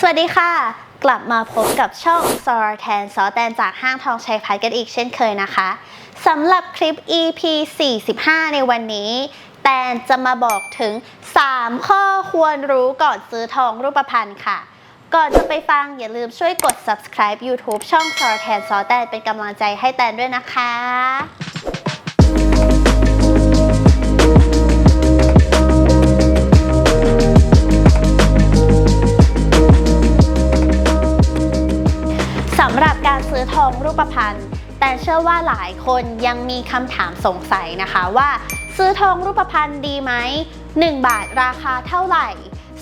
สวัสดีค่ะ กลับมาพบกับช่อง s o r แทนซอแตนจากห้างทองชัยพัฒน์กันอีกเช่นเคยนะคะสำหรับคลิป EP 45 ในวันนี้ แตนจะมาบอกถึง 3 ข้อควรรู้ก่อนซื้อทองรูปพรรณค่ะ ก่อนจะไปฟังอย่าลืมช่วยกด subscribe YouTube ช่อง s o r แทนซอแตนเป็นกำลังใจให้แตนด้วยนะคะ ซื้อทองรูปพรรณแต่เชื่อว่าหลายคนยังมีคำถามสงสัยนะคะว่า ซื้อทองรูปพรรณดีไหม 1 บาทราคาเท่าไหร่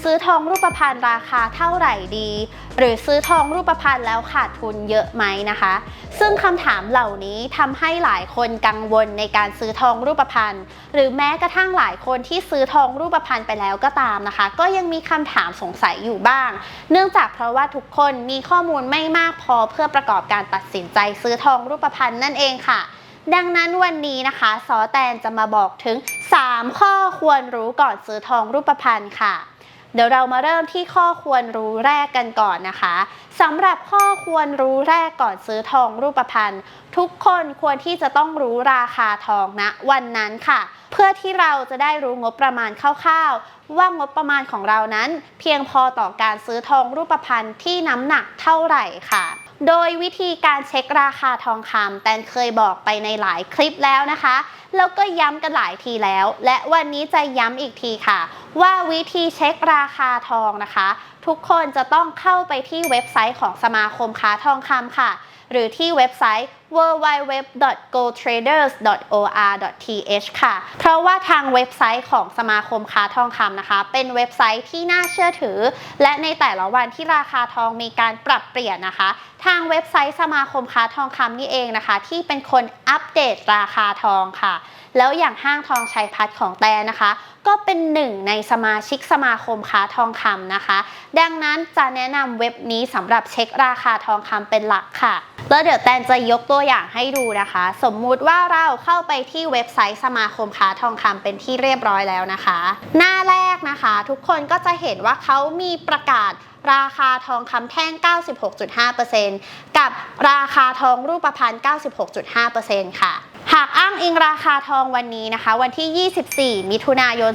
ซื้อทองรูปพรรณราคาเท่าไหร่ดี หรือซื้อทองรูปพรรณแล้วขาดทุนเยอะไหมนะคะ ซึ่งคำถามเหล่านี้ทำให้หลายคนกังวลในการซื้อทองรูปพรรณหรือแม้กระทั่งหลายคนที่ซื้อทองรูปพรรณไปแล้วก็ตามนะคะ ก็ยังมีคำถามสงสัยอยู่บ้าง เนื่องจากเพราะว่าทุกคนมีข้อมูลไม่มากพอเพื่อประกอบการตัดสินใจซื้อทองรูปพรรณนั่นเองค่ะดังนั้นวันนี้นะคะซอแตนจะมาบอกถึง 3 ข้อควรรู้ก่อนซื้อทองรูปพรรณค่ะ เดี๋ยวเรามาเริ่มที่ข้อควรรู้แรกกันก่อนนะคะสำหรับข้อควรรู้แรกก่อนซื้อทองรูปพรรณทุกคนควรที่จะต้องรู้ราคาทองณวันนั้นค่ะ เพื่อที่เราจะได้รู้งบประมาณคร่าวๆ ว่างบประมาณของเรานั้น เพียงพอต่อการซื้อทองรูปพรรณที่น้ำหนักเท่าไหร่ค่ะโดยวิธีการเช็คราคาทองคำแตนเคยบอกไปในหลายคลิปแล้วนะคะ แล้วก็ย้ำกันหลายทีแล้ว และวันนี้จะย้ำอีกทีค่ะ ว่าวิธีเช็คราคาทองนะคะ ทุกคนจะต้องเข้าไปที่เว็บไซต์ของสมาคมค้าทองคำค่ะ หรือที่เว็บไซต์ www.goldtraders.or.th ค่ะ เพราะว่าทางเว็บไซต์ของสมาคมค้าทองคำนะคะ เป็นเว็บไซต์ที่น่าเชื่อถือ และในแต่ละวันที่ราคาทองมีการปรับเปลี่ยนนะคะ ทางเว็บไซต์สมาคมค้าทองคำนี่เองนะคะ ที่เป็นคนอัปเดตราคาทองค่ะแล้วอย่างห้างทองชัยพัฒน์ของแตนะคะ ก็เป็นหนึ่งในสมาชิกสมาคมค้าทองคำนะคะ ดังนั้นจะแนะนำเว็บนี้สำหรับเช็คราคาทองคำเป็นหลักค่ะ แล้วเดี๋ยวแตนจะยกตัวอย่างให้ดูนะคะ สมมุติว่าเราเข้าไปที่เว็บไซต์สมาคมค้าทองคำเป็นที่เรียบร้อยแล้วนะคะ หน้าแรกนะคะ ทุกคนก็จะเห็นว่าเขามีประกาศราคาทองคำแท่ง 96.5%กับราคาทองรูปพรรณ 96.5%ค่ะ หากอ้างอิงราคาทองวันนี้นะคะ วันที่ 24 มิถุนายน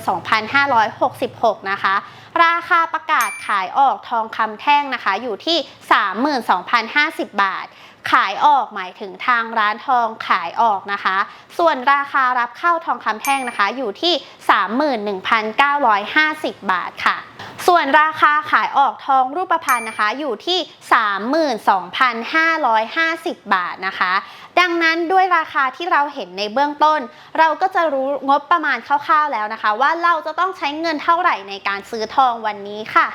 2566 นะคะ ราคาประกาศขายออกทองคำแท่งนะคะ อยู่ที่ 32,050 บาท ขายออกหมายถึงทางร้านทองขายออกนะคะ ส่วนราคารับเข้าทองคำแท่งนะคะ อยู่ที่ 31,950 บาทค่ะ ส่วนราคาขายออกทองรูปพรรณนะคะ อยู่ที่ 32,550 บาทนะคะ ดังนั้นด้วยราคาที่เราเห็นในเบื้องต้น เราก็จะรู้งบประมาณคร่าวๆแล้วนะคะ ว่าเราจะต้องใช้เงินเท่าไหร่ในการซื้อทองวันนี้ค่ะ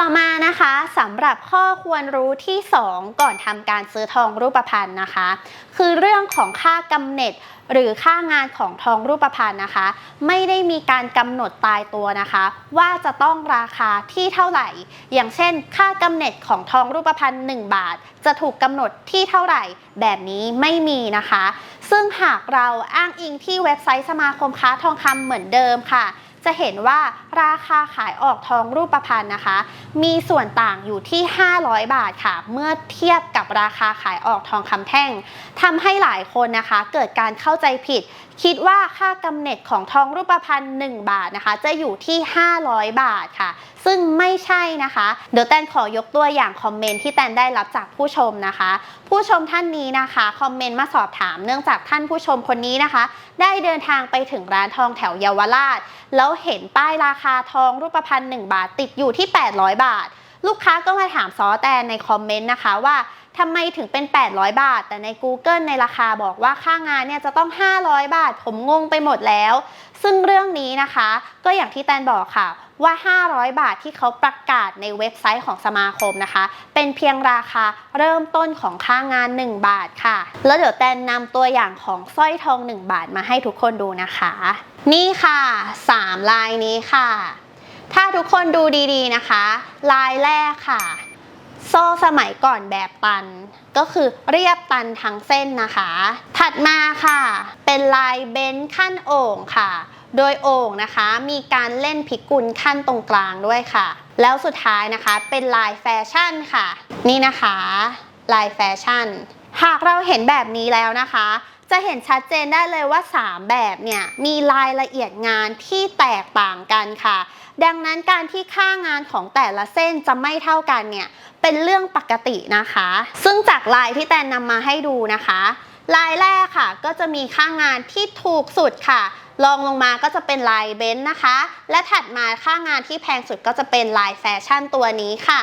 ต่อมานะคะสำหรับข้อควรรู้ที่ 2 ก่อนทำการซื้อทองรูปพรรณนะคะ คือเรื่องของค่ากำเนิดหรือค่างานของทองรูปพรรณนะคะ ไม่ได้มีการกำหนดตายตัวนะคะ ว่าจะต้องราคาที่เท่าไหร่ อย่างเช่น ค่ากำเนิดของทองรูปพรรณ1บาท จะถูกกำหนดที่เท่าไหร่ แบบนี้ไม่มีนะคะ ซึ่งหากเราอ้างอิงที่เว็บไซต์สมาคมค้าทองคำเหมือนเดิมค่ะ จะเห็นว่าราคาขายออกทองรูปพรรณนะคะ มีส่วนต่างอยู่ที่ 500 บาทค่ะ เมื่อเทียบกับราคาขายออกทองคำแท่งทำให้หลายคนนะคะ เกิดการเข้าใจผิด คิดว่าค่ากำเนิดของทองรูปพรรณ1บาทนะคะ จะอยู่ที่ 500 บาทค่ะ ซึ่งไม่ใช่นะคะ เดี๋ยวแตนขอยกตัวอย่างคอมเมนต์ที่แตนได้รับจากผู้ชมนะคะ ผู้ชมท่านนี้นะคะคอมเมนต์มาสอบถามเนื่องจากท่านผู้ชมคนนี้นะคะ ได้เดินทางไปถึงร้านทองแถวเยาวราช แล้วเห็นป้ายราคาทองรูปพรรณ1บาทติดอยู่ที่ 800 บาท ลูกค้าก็มาถามซอแตนในคอมเมนต์นะคะว่าทำไมถึงเป็น 800 บาท แต่ใน Google ในราคาบอกว่าค่างานเนี่ยจะต้อง 500 บาท ผมงงไปหมดแล้ว ซึ่งเรื่องนี้นะคะ ก็อย่างที่แตนบอกค่ะว่า 500 บาทที่เขาประกาศในเว็บไซต์ของสมาคมนะคะ เป็นเพียงราคาเริ่มต้นของค่างาน 1 บาทค่ะ แล้วเดี๋ยวแตนนำตัวอย่างของสร้อยทอง 1 บาทมาให้ทุกคนดูนะคะ นี่ค่ะ 3 ลายนี้ค่ะ ถ้าทุกคนดูดีๆนะคะ ลายแรกค่ะ โซ่สมัยก่อนแบบตัน ก็คือเรียบตันทั้งเส้นนะคะ ถัดมาค่ะ เป็นลายเบนซ์ขั้นโอ่งค่ะ โดยโอ่งนะคะ มีการเล่นพิกุลขั้นตรงกลางด้วยค่ะ แล้วสุดท้ายนะคะ เป็นลายแฟชั่นค่ะ นี่นะคะ ลายแฟชั่น หากเราเห็นแบบนี้แล้วนะคะจะเห็นชัดเจนได้เลยว่า 3 แบบเนี่ยมีรายละเอียดงานที่แตกต่างกันค่ะ ดังนั้นการที่ค่างานของแต่ละเส้นจะไม่เท่ากันเนี่ยเป็นเรื่องปกตินะคะ ซึ่งจากลายที่แตนนำมาให้ดูนะคะลายแรกค่ะ ก็จะมีค่างานที่ถูกสุดค่ะลองลงมาก็จะเป็นลายเบนซ์นะคะ และถัดมาค่างานที่แพงสุดก็จะเป็นลายแฟชั่นตัวนี้ค่ะ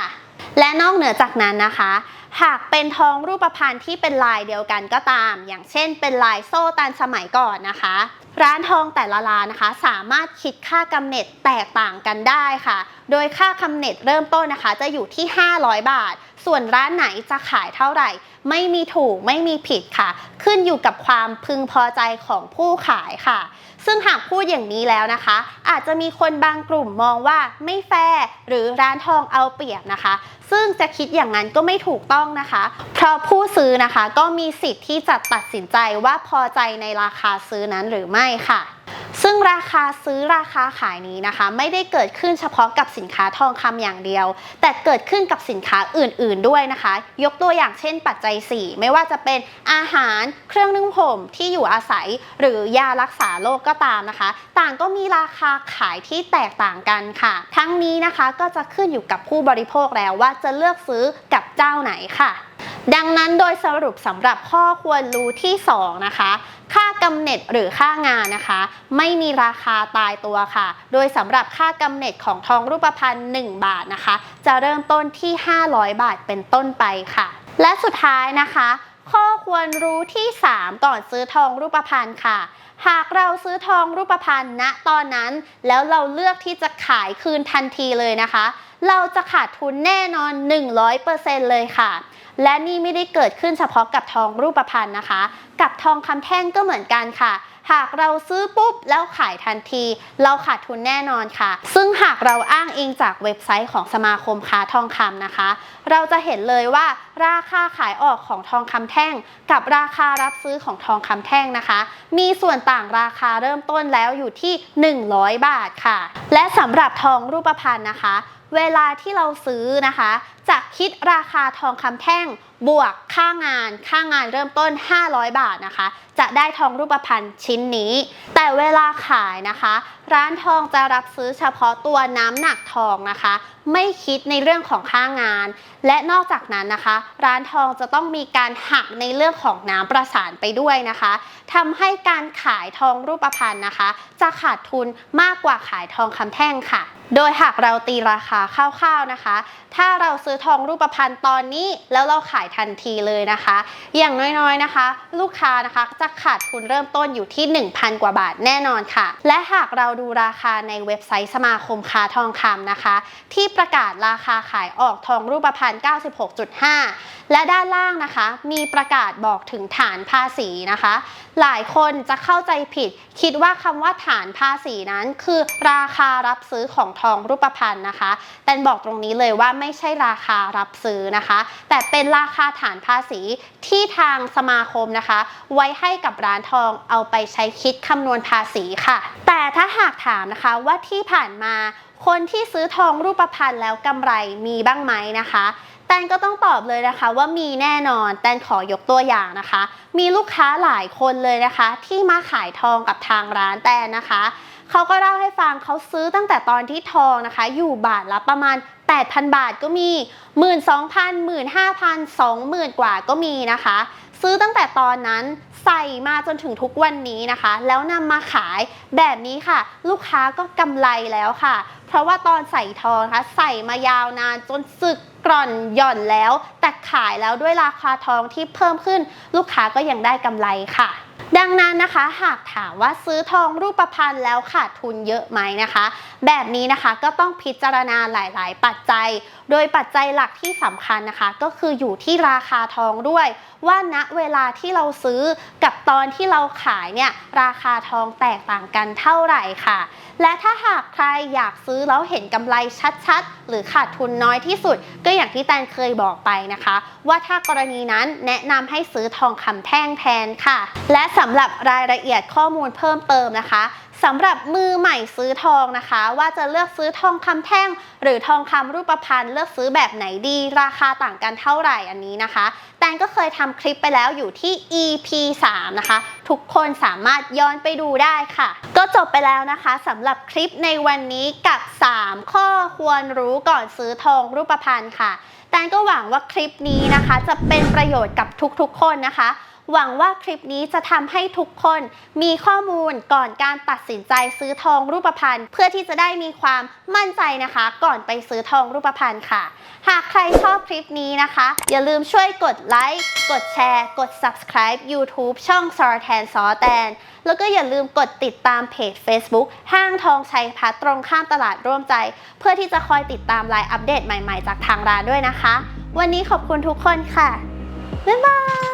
และนอกเหนือจากนั้นนะคะ หากเป็นทองรูปพรรณที่เป็นลายเดียวกันก็ตาม อย่างเช่น เป็นลายโซ่ตันสมัยก่อนนะคะ ร้านทองแต่ละร้านนะคะ สามารถคิดค่ากำเนิดแตกต่างกันได้ค่ะ โดยค่ากำเนิดเริ่มต้นนะคะ จะอยู่ที่ 500 บาท ส่วนร้านไหนจะขายเท่าไหร่ ไม่มีถูกไม่มีผิดค่ะ ขึ้นอยู่กับความพึงพอใจของผู้ขายค่ะ ซึ่งหากพูดอย่างนี้แล้วนะคะ อาจจะมีคนบางกลุ่มมองว่าไม่แฟร์หรือร้านทองเอาเปรียบนะคะ ซึ่งจะคิดอย่างนั้นก็ไม่ถูกต้องนะคะ เพราะผู้ซื้อนะคะก็มีสิทธิ์ที่จะตัดสินใจว่าพอใจในราคาซื้อนั้นหรือไม่ค่ะ ซึ่งราคาซื้อราคาขายนี้นะคะ ไม่ได้เกิดขึ้นเฉพาะกับสินค้าทองคำอย่างเดียว แต่เกิดขึ้นกับสินค้าอื่น ๆด้วยนะคะ ยกตัวอย่างเช่น ปัจจัย 4 ไม่ว่าจะเป็นอาหารเครื่องนึ่งผมที่อยู่อาศัย หรือยารักษาโรคก็ตามนะคะ ต่างก็มีราคาขายที่แตกต่างกันค่ะ ทั้งนี้นะคะก็จะขึ้นอยู่กับผู้บริโภคแล้วว่าจะเลือกซื้อกับเจ้าไหนค่ะ ดังนั้นโดยสรุปสำหรับข้อควรรู้ที่ 2 นะคะค่า กำเนิดหรือค่างานนะคะ ไม่มีราคาตายตัวค่ะ โดยสำหรับค่ากำเนิดของทองรูปพรรณ1บาทนะคะ จะเริ่มต้นที่ 500 บาทเป็นต้นไปค่ะ และสุดท้ายนะคะ ข้อควรรู้ที่ 3 ก่อนซื้อทองรูปพรรณค่ะ หากเราซื้อทองรูปพรรณณตอนนั้น แล้วเราเลือกที่จะขายคืนทันทีเลยนะคะ เราจะขาดทุนแน่นอน 100%เลยค่ะ และนี่ไม่ได้เกิดขึ้นเฉพาะกับทองรูปพรรณนะคะ กับทองคำแท่งก็เหมือนกันค่ะ หากเราซื้อปุ๊บแล้วขายทันที เราขาดทุนแน่นอนค่ะ ซึ่งหากเราอ้างอิงจากเว็บไซต์ของสมาคมค้าทองคำนะคะ เราจะเห็นเลยว่าราคาขายออกของทองคำแท่ง กับราคารับซื้อของทองคำแท่งนะคะ มีส่วนต่างราคาเริ่มต้นแล้วอยู่ที่ 100 บาทค่ะ และสำหรับทองรูปพรรณนะคะ เวลาที่เราซื้อนะคะ จะคิดราคาทองคำแท่งบวกค่างาน ค่างานเริ่มต้น 500 บาทนะคะ จะได้ทองรูปพรรณชิ้นนี้ แต่เวลาขายนะคะ ร้านทองจะรับซื้อเฉพาะตัวน้ำหนักทองนะคะ ไม่คิดในเรื่องของค่างาน และนอกจากนั้นนะคะ ร้านทองจะต้องมีการหักในเรื่องของน้ำประสานไปด้วยนะคะทำให้การขายทองรูปพรรณนะคะ จะขาดทุนมากกว่าขายทองคำแท่งค่ะ โดยหากเราตีราคาคร่าวๆนะคะ ถ้าเราซื้อทองรูปพรรณตอนนี้แล้วเราขายทันทีเลยนะคะ อย่างน้อยๆนะคะ ลูกค้านะคะจะขาดทุนเริ่มต้นอยู่ที่ 1,000 กว่าบาทแน่นอนค่ะ และหากเราดูราคาในเว็บไซต์สมาคมค้าทองคำนะคะ ที่ประกาศราคาขายออกทองรูปพรรณ 96.5 และด้านล่างนะคะ มีประกาศบอกถึงฐานภาษีนะคะ หลายคนจะเข้าใจผิด คิดว่าคำว่าฐานภาษีนั้น คือราคารับซื้อของทองรูปพรรณนะคะ แต่บอกตรงนี้เลยว่าไม่ใช่ราคารับซื้อนะคะ แต่เป็นราคาคาฐานภาษีที่ทางสมาคมนะคะ ไว้ให้กับร้านทองเอาไปใช้คิดคำนวณภาษีค่ะ แต่ถ้าหากถามนะคะว่าที่ผ่านมาคนที่ซื้อทองรูปพรรณแล้วกำไรมีบ้างไหมนะคะแตนก็ต้องตอบเลยนะคะว่ามีแน่นอน แตนขอยกตัวอย่างนะคะ มีลูกค้าหลายคนเลยนะคะ ที่มาขายทองกับทางร้านแตนนะคะ เขาก็เล่าให้ฟังเขาซื้อตั้งแต่ตอนที่ทองนะคะ อยู่บาทละประมาณ 8,000 บาทก็มี 12,000 15,000 20,000 กว่าก็มีนะคะ ซื้อตั้งแต่ตอนนั้นใส่มาจนถึงทุกวันนี้นะคะ แล้วนำมาขายแบบนี้ค่ะ ลูกค้าก็กำไรแล้วค่ะ เพราะว่าตอนใส่ทองนะคะใส่มายาวนานจนสึกกร่อนหย่อนแล้ว แต่ขายแล้วด้วยราคาทองที่เพิ่มขึ้น ลูกค้าก็ยังได้กำไรค่ะ ดังนั้นนะคะหากถามว่าซื้อทองรูปพรรณแล้วขาดทุนเยอะไหมนะคะ แบบนี้นะคะก็ต้องพิจารณาหลาย ๆ ปัจจัยโดยปัจจัยหลักที่สำคัญนะคะก็คืออยู่ที่ราคาทองด้วย ว่าณเวลาที่เราซื้อกับตอนที่เราขายเนี่ยราคาทองแตกต่างกันเท่าไหร่ค่ะ และถ้าหากใครอยากซื้อแล้วเห็นกำไรชัดๆ หรือขาดทุนน้อยที่สุด ก็อย่างที่แตนเคยบอกไปนะคะ ว่าถ้ากรณีนั้นแนะนำให้ซื้อทองคำแท่งแทนค่ะ และสำหรับรายละเอียดข้อมูลเพิ่มเติมนะคะ สำหรับมือใหม่ซื้อทองนะคะ ว่าจะเลือกซื้อทองคำแท่ง หรือทองคำรูปพรรณเลือกซื้อแบบไหนดี ราคาต่างกันเท่าไหร่อันนี้นะคะ แตนก็เคยทำคลิปไปแล้วอยู่ที่ EP 3 นะคะ ทุกคนสามารถย้อนไปดูได้ค่ะ ก็จบไปแล้วนะคะสำหรับคลิปในวันนี้กับ 3 ข้อควรรู้ก่อนซื้อทองรูปพรรณค่ะแตนก็หวังว่าคลิปนี้นะคะ จะเป็นประโยชน์กับทุกๆ คนนะคะ หวังว่าคลิปนี้จะทำให้ทุกคนมีข้อมูลก่อนการตัดสินใจซื้อทองรูปพรรณเพื่อที่จะได้มีความมั่นใจนะคะ ก่อนไปซื้อทองรูปพรรณค่ะ หากใครชอบคลิปนี้นะคะ อย่าลืมช่วยกดไลค์กดแชร์ กด subscribe YouTube ช่อง s o r t a n s o t a n แล้วก็อย่าลืมกดติดตามเพจ Facebook ห้างทองชัยพัฒตรงข้ามตลาดร่วมใจ เพื่อที่จะคอยติดตามรายอัปเดตใหม่ๆ จากทางร้านด้วยนะคะ วันนี้ขอบคุณทุกคนค่ะ บ๊ายบาย